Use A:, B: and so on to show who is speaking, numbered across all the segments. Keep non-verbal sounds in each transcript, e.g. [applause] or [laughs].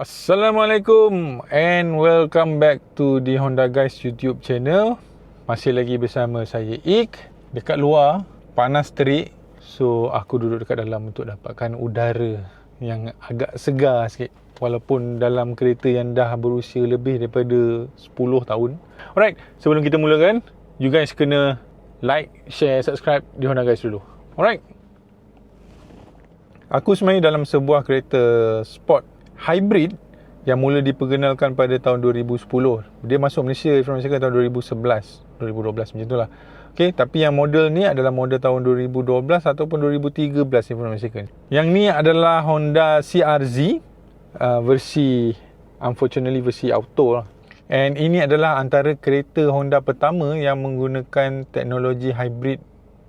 A: Assalamualaikum and welcome back to the Honda Guys YouTube channel. Masih lagi bersama saya Ik. Dekat luar panas terik. So aku duduk dekat dalam untuk dapatkan udara yang agak segar sikit. Walaupun dalam kereta yang dah berusia lebih daripada 10 tahun. Alright, sebelum kita mulakan, you guys kena like, share, subscribe di Honda Guys dulu. Alright. Aku sebenarnya dalam sebuah kereta sport hybrid yang mula diperkenalkan pada tahun 2010. Dia masuk Malaysia informasikan tahun 2011, 2012 macam itulah. Okey, tapi yang model ni adalah model tahun 2012 ataupun 2013 informasikan. Yang ni adalah Honda CRZ uh, versi unfortunately versi auto lah. And ini adalah antara kereta Honda pertama yang menggunakan teknologi hybrid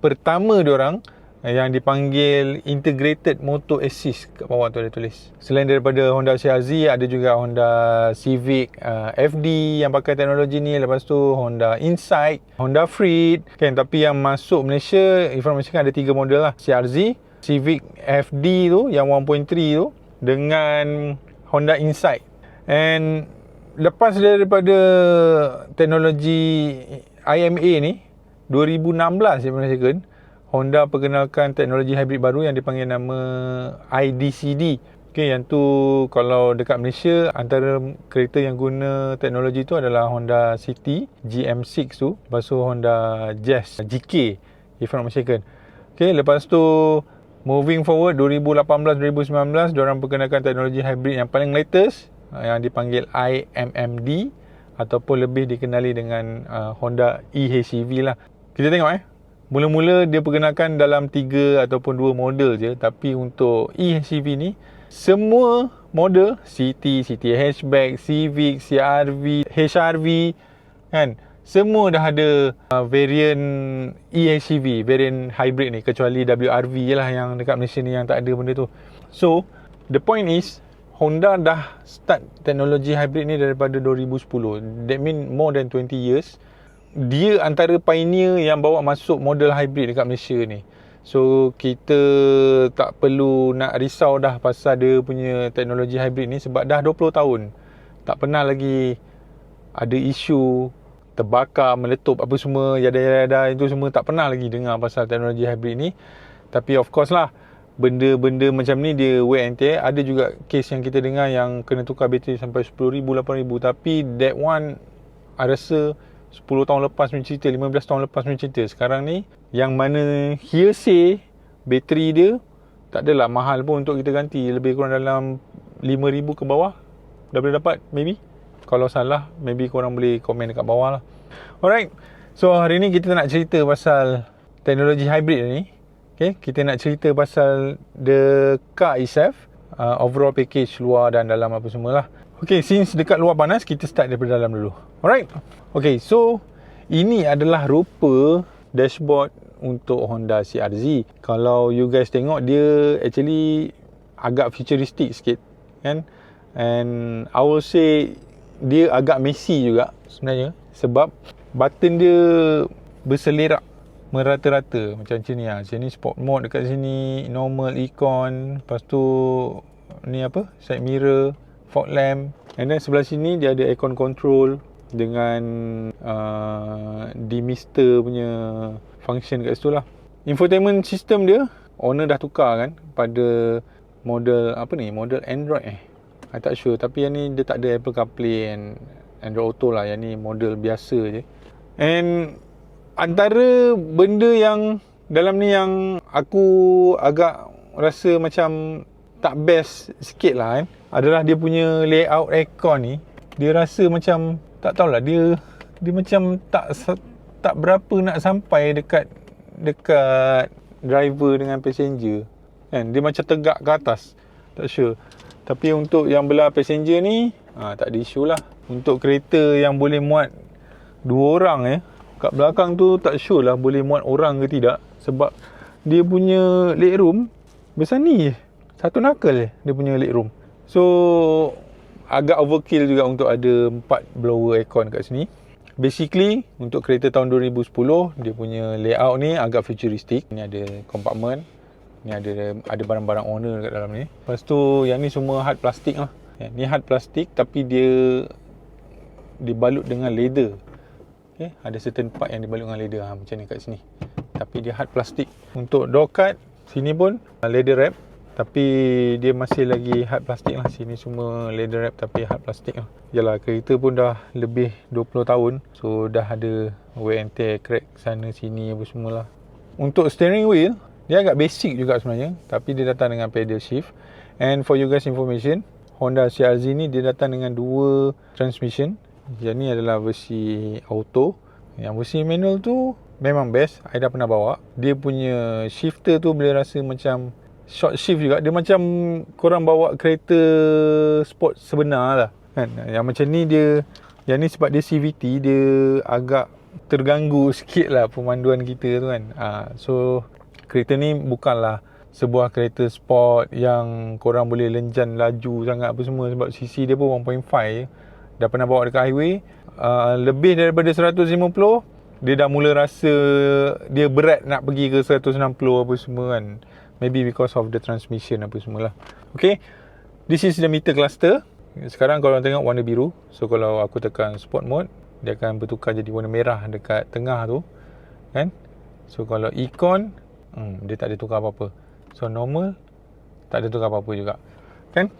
A: pertama diorang yang dipanggil integrated motor assist kat bawah tu ada tulis. Selain daripada Honda CRZ ada juga Honda Civic uh, FD yang pakai teknologi ni lepas tu Honda Insight, Honda Freed kan tapi yang masuk Malaysia informasi kan ada tiga model lah CRZ, Civic FD tu yang 1.3 tu dengan Honda Insight. And lepas daripada teknologi IMA ni 2016 saya kan Honda perkenalkan teknologi hybrid baru yang dipanggil nama IDCD. Okay, yang tu kalau dekat Malaysia antara kereta yang guna teknologi tu adalah Honda City GM6 tu, lepas tu Honda Jazz GK if I'm not mistaken. Okay, lepas tu moving forward 2018-2019 diorang perkenalkan teknologi hybrid yang paling latest yang dipanggil IMMD ataupun lebih dikenali dengan uh, Honda eHCV lah. Kita tengok eh. Mula-mula dia perkenalkan dalam 3 ataupun 2 model je tapi untuk e-HCV ni semua model CT, CT hatchback, Civic, CRV, HRV kan semua dah ada uh, variant e-HCV, variant hybrid ni kecuali WRV je lah yang dekat Malaysia ni yang tak ada benda tu. So, the point is Honda dah start teknologi hybrid ni daripada 2010. That mean more than 20 years dia antara pioneer yang bawa masuk model hybrid dekat Malaysia ni. So kita tak perlu nak risau dah pasal dia punya teknologi hybrid ni sebab dah 20 tahun tak pernah lagi ada isu terbakar, meletup apa semua yada-yada itu semua tak pernah lagi dengar pasal teknologi hybrid ni. Tapi of course lah benda-benda macam ni dia wear and tear. Ada juga case yang kita dengar yang kena tukar bateri sampai 10,000, 8,000 tapi that one I rasa 10 tahun lepas punya cerita 15 tahun lepas punya cerita. Sekarang ni yang mana hearsay bateri dia tak adalah mahal pun untuk kita ganti. Lebih kurang dalam 5000 ke bawah dah boleh dapat maybe. Kalau salah maybe korang boleh komen dekat bawah lah. Alright. So hari ni kita nak cerita pasal teknologi hybrid ni. Okay? kita nak cerita pasal the car itself uh, overall package luar dan dalam apa semualah Okay, since dekat luar panas, kita start daripada dalam dulu. Alright. Okay, so ini adalah rupa dashboard untuk Honda CRZ. Kalau you guys tengok, dia actually agak futuristic sikit. Kan? And I will say, dia agak messy juga sebenarnya. Sebab button dia berselerak merata-rata macam macam ni lah. Macam ni sport mode dekat sini, normal icon, lepas tu ni apa? Side mirror fog lamp. And then sebelah sini dia ada aircon control dengan uh, demister punya function kat situ lah. Infotainment system dia owner dah tukar kan pada model apa ni model Android eh. I tak sure tapi yang ni dia tak ada Apple CarPlay and Android Auto lah. Yang ni model biasa je. And antara benda yang dalam ni yang aku agak rasa macam tak best sikit lah kan? Adalah dia punya layout aircon ni dia rasa macam tak tahulah dia dia macam tak tak berapa nak sampai dekat dekat driver dengan passenger kan? Dia macam tegak ke atas tak sure. Tapi untuk yang belah passenger ni ha, tak ada isu lah. Untuk kereta yang boleh muat dua orang eh kat belakang tu tak sure lah boleh muat orang ke tidak. Sebab dia punya leg room besar ni je satu nakal je dia punya leg room So agak overkill juga untuk ada empat blower aircon kat sini. Basically untuk kereta tahun 2010 dia punya layout ni agak futuristic. Ni ada compartment. Ni ada ada barang-barang owner kat dalam ni. Lepas tu yang ni semua hard plastik lah. Ya, ni hard plastik tapi dia dibalut dengan leather. Okay, ada certain part yang dibalut dengan leather ha, macam ni kat sini. Tapi dia hard plastik. Untuk door cut sini pun leather wrap tapi dia masih lagi hard plastik lah. Sini semua leather wrap tapi hard plastik lah. Yalah kereta pun dah lebih 20 tahun. So dah ada wear and tear crack sana sini apa semualah. Untuk steering wheel dia agak basic juga sebenarnya. Tapi dia datang dengan pedal shift. And for you guys information Honda CRZ ni dia datang dengan dua transmission. Yang ni adalah versi auto. Yang versi manual tu memang best. I dah pernah bawa. Dia punya shifter tu boleh rasa macam short shift juga. Dia macam korang bawa kereta sport sebenar lah kan? Yang macam ni dia yang ni sebab dia CVT dia agak terganggu [laughs] sikit lah pemanduan kita tu kan? Ha, so kereta ni bukanlah sebuah kereta sport yang korang boleh lenjan laju sangat apa semua. Sebab CC dia pun 1.5 je dah pernah bawa dekat highway. Uh, lebih daripada 150 dia dah mula rasa dia berat nak pergi ke 160 apa semua kan maybe because of the transmission apa semualah. Okay? This is the meter cluster. Sekarang kalau tengok warna biru so kalau aku tekan sport mode dia akan bertukar jadi warna merah dekat tengah tu kan? So kalau icon hmm, dia tak ada tukar apa-apa. So normal tak ada tukar apa-apa juga kan?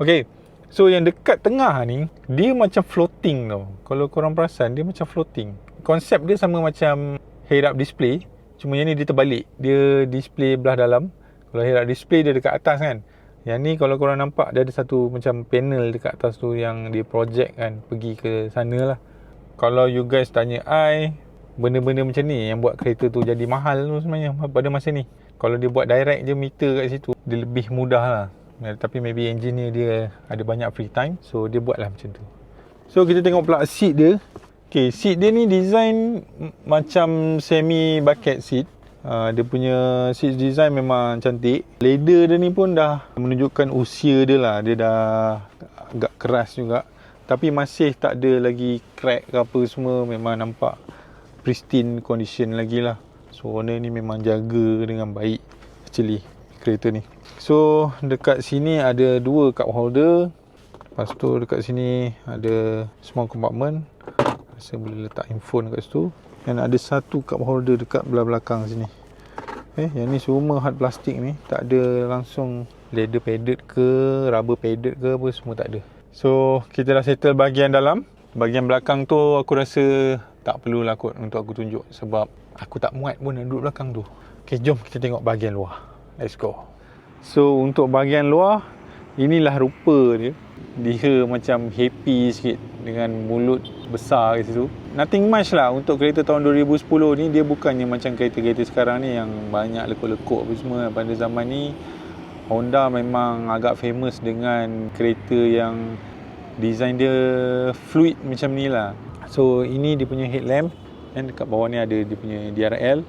A: Okay. So yang dekat tengah ni dia macam floating tau. Kalau korang perasan dia macam floating. Konsep dia sama macam head up display cuma yang ni dia terbalik. Dia display belah dalam kalau head display dia dekat atas kan. Yang ni kalau korang nampak dia ada satu macam panel dekat atas tu yang dia project kan pergi ke sana lah. Kalau you guys tanya I benda-benda macam ni yang buat kereta tu jadi mahal tu sebenarnya pada masa ni? Kalau dia buat direct je meter kat situ dia lebih mudah lah. Tapi maybe engineer dia ada banyak free time so dia buat lah macam tu. So kita tengok pula seat dia. Okay, seat dia ni design macam semi bucket seat Uh, dia punya seat design memang cantik. Leather dia ni pun dah menunjukkan usia dia lah. Dia dah agak keras juga. Tapi masih tak ada lagi crack ke apa semua. Memang nampak pristine condition lagi lah. So owner ni memang jaga dengan baik actually kereta ni. So dekat sini ada dua cup holder. Lepas tu dekat sini ada small compartment. Rasa boleh letak handphone kat situ. Dan ada satu cup holder dekat belakang sini. Eh, yang ni semua hard plastik ni. Tak ada langsung leather padded ke, rubber padded ke apa semua tak ada. So, kita dah settle bahagian dalam. Bahagian belakang tu aku rasa tak perlu lah kot untuk aku tunjuk. Sebab aku tak muat pun duduk belakang tu. Okay, jom kita tengok bahagian luar. Let's go. So, untuk bahagian luar, inilah rupa dia dia macam happy sikit dengan mulut besar kat situ. Nothing much lah untuk kereta tahun 2010 ni dia bukannya macam kereta-kereta sekarang ni yang banyak lekuk-lekuk apa semua pada zaman ni Honda memang agak famous dengan kereta yang design dia fluid macam ni lah. So ini dia punya headlamp dan dekat bawah ni ada dia punya DRL.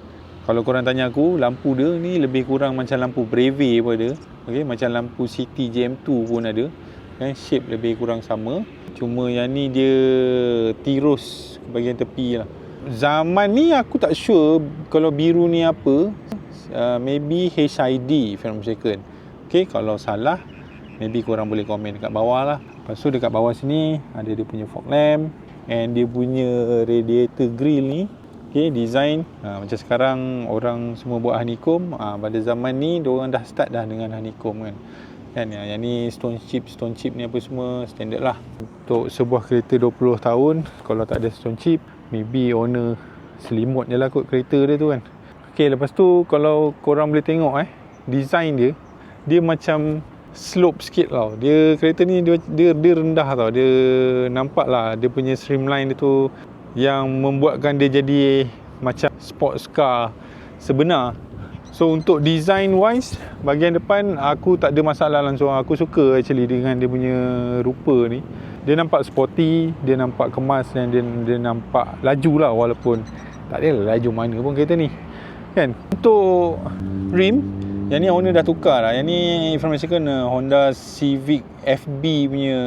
A: Kalau korang tanya aku, lampu dia ni lebih kurang macam lampu Breve pun ada. Okay, macam lampu City JM2 pun ada kan shape lebih kurang sama cuma yang ni dia tirus ke bahagian tepi lah. Zaman ni aku tak sure kalau biru ni apa. Uh, maybe HID if I'm mistaken ok kalau salah maybe korang boleh komen dekat bawah lah. Lepas tu dekat bawah sini ada dia punya fog lamp and dia punya radiator grill ni. Okay, design uh, macam sekarang orang semua buat honeycomb. Uh, pada zaman ni orang dah start dah dengan honeycomb kan kan ya, yang ni stone chip stone chip ni apa semua standard lah. Untuk sebuah kereta 20 tahun kalau tak ada stone chip maybe owner selimut je lah kot kereta dia tu kan. Ok lepas tu kalau korang boleh tengok eh design dia dia macam slope sikit tau. Dia kereta ni dia, dia, dia rendah tau. Dia nampak lah dia punya streamline dia tu yang membuatkan dia jadi macam sports car sebenar So untuk design wise bahagian depan aku tak ada masalah langsung aku suka actually dengan dia punya rupa ni. Dia nampak sporty dia nampak kemas dan dia, dia nampak laju lah walaupun tak ada laju mana pun kereta ni. Kan? Untuk rim yang ni owner dah tukar lah. Yang ni informasi kan Honda Civic FB punya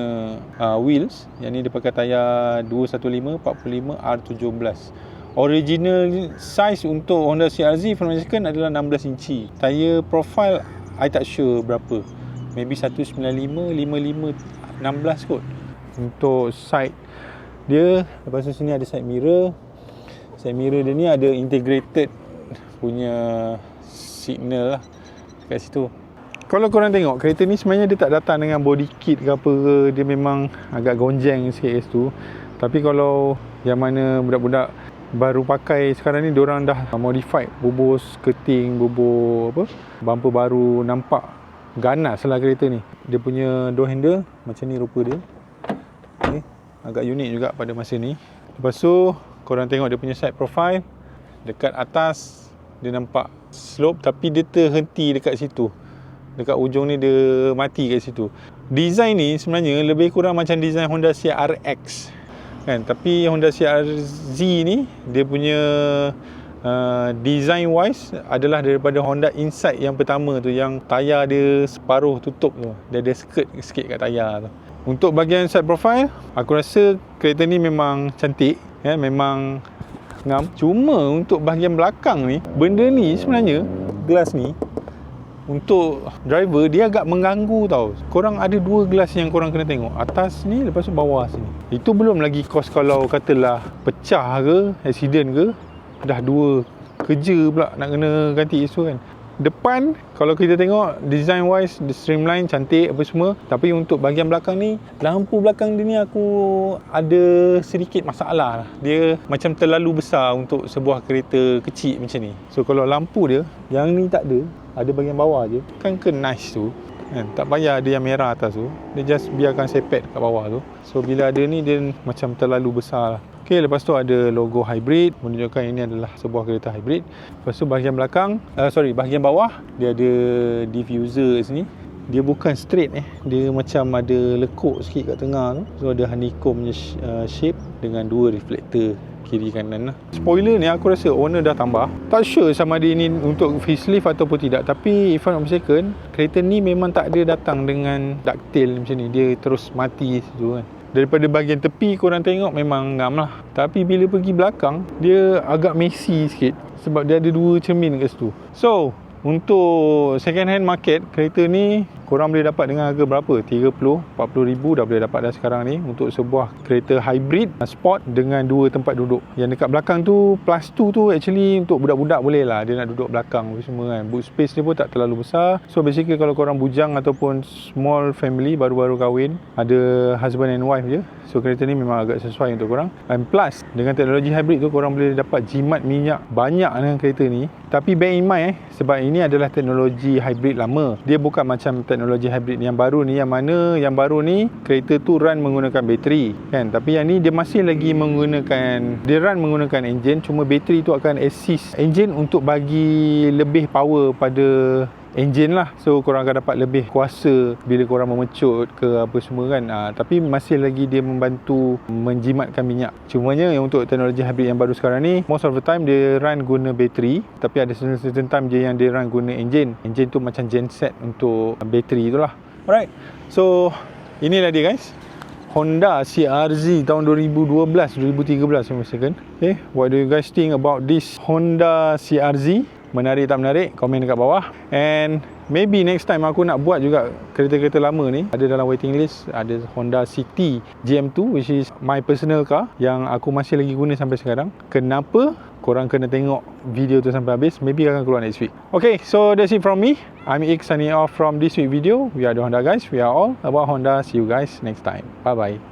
A: uh, wheels. Yang ni dia pakai tayar 215 45 R17 original size untuk Honda CRZ informasikan adalah 16 inci. Tayar profile I tak sure berapa. Maybe 195 55 16 kot. Untuk side dia lepas tu sini ada side mirror. Side mirror dia ni ada integrated punya signal lah kat situ. Kalau korang tengok kereta ni sebenarnya dia tak datang dengan body kit ke apa ke dia memang agak gonjeng sikit situ. Tapi kalau yang mana budak-budak baru pakai sekarang ni diorang dah modified. Bubur keting bubur apa bumper baru nampak ganas lah kereta ni. Dia punya door handle macam ni rupa dia. Okay. agak unik juga pada masa ni. Lepas tu korang tengok dia punya side profile. Dekat atas dia nampak slope tapi dia terhenti dekat situ. Dekat ujung ni dia mati kat situ. Design ni sebenarnya lebih kurang macam design Honda CRX kan? Tapi Honda CRZ ni dia punya uh, design wise adalah daripada Honda Insight yang pertama tu yang tayar dia separuh tutup tu. Dia ada skirt sikit kat tayar tu. Untuk bahagian side profile aku rasa kereta ni memang cantik ya memang ngam. Cuma untuk bahagian belakang ni benda ni sebenarnya glass ni untuk driver dia agak mengganggu tau. Korang ada dua glass yang korang kena tengok. Atas ni lepas tu bawah sini. Itu belum lagi kos kalau katalah pecah ke accident ke dah dua kerja pula nak kena ganti isu kan. Depan kalau kita tengok design wise the streamline cantik apa semua. Tapi untuk bahagian belakang ni lampu belakang dia ni aku ada sedikit masalah. Lah. dia macam terlalu besar untuk sebuah kereta kecil macam ni. So kalau lampu dia yang ni tak ada ada bahagian bawah je kan ke nice tu kan tak payah ada yang merah atas tu dia just biarkan sepet kat bawah tu so bila ada ni dia macam terlalu besar lah Okey, lepas tu ada logo hybrid menunjukkan ini adalah sebuah kereta hybrid. Lepas tu bahagian belakang, uh, sorry, bahagian bawah dia ada diffuser sini. Dia bukan straight eh. Dia macam ada lekuk sikit kat tengah tu. So ada honeycomb punya uh, shape dengan dua reflektor kiri kanan lah. Spoiler ni aku rasa owner dah tambah. Tak sure sama dia ini untuk facelift ataupun tidak. Tapi if I'm not mistaken, kereta ni memang tak ada datang dengan ducktail macam ni. Dia terus mati situ kan daripada bahagian tepi korang tengok memang ngam lah tapi bila pergi belakang dia agak messy sikit sebab dia ada dua cermin kat situ so untuk second hand market kereta ni korang boleh dapat dengan harga berapa? 30 40 ribu dah boleh dapat dah sekarang ni untuk sebuah kereta hybrid sport dengan dua tempat duduk. Yang dekat belakang tu plus 2 tu actually untuk budak-budak boleh lah. Dia nak duduk belakang semua kan. Boot space dia pun tak terlalu besar. So basically kalau korang bujang ataupun small family baru-baru kahwin ada husband and wife je. So kereta ni memang agak sesuai untuk korang. And plus dengan teknologi hybrid tu korang boleh dapat jimat minyak banyak dengan kereta ni. Tapi bear in mind eh sebab ini adalah teknologi hybrid lama. Dia bukan macam teknologi teknologi hybrid yang baru ni yang mana yang baru ni kereta tu run menggunakan bateri kan? Tapi yang ni dia masih lagi menggunakan dia run menggunakan enjin cuma bateri tu akan assist enjin untuk bagi lebih power pada engine lah. So korang akan dapat lebih kuasa bila korang memecut ke apa semua kan. Ha, tapi masih lagi dia membantu menjimatkan minyak. Cumanya yang untuk teknologi hybrid yang baru sekarang ni most of the time dia run guna bateri. Tapi ada certain, time je yang dia run guna engine. Engine tu macam genset untuk bateri tu lah. Alright. So inilah dia guys. Honda CRZ tahun 2012 2013 saya okay what do you guys think about this Honda CRZ menarik tak menarik komen dekat bawah. And maybe next time aku nak buat juga kereta-kereta lama ni ada dalam waiting list ada Honda City GM2 which is my personal car yang aku masih lagi guna sampai sekarang. Kenapa? Korang kena tengok video tu sampai habis. Maybe akan keluar next week. Okay so that's it from me. I'm Ik signing off from this week video. We are the Honda guys. We are all about Honda. See you guys next time. Bye bye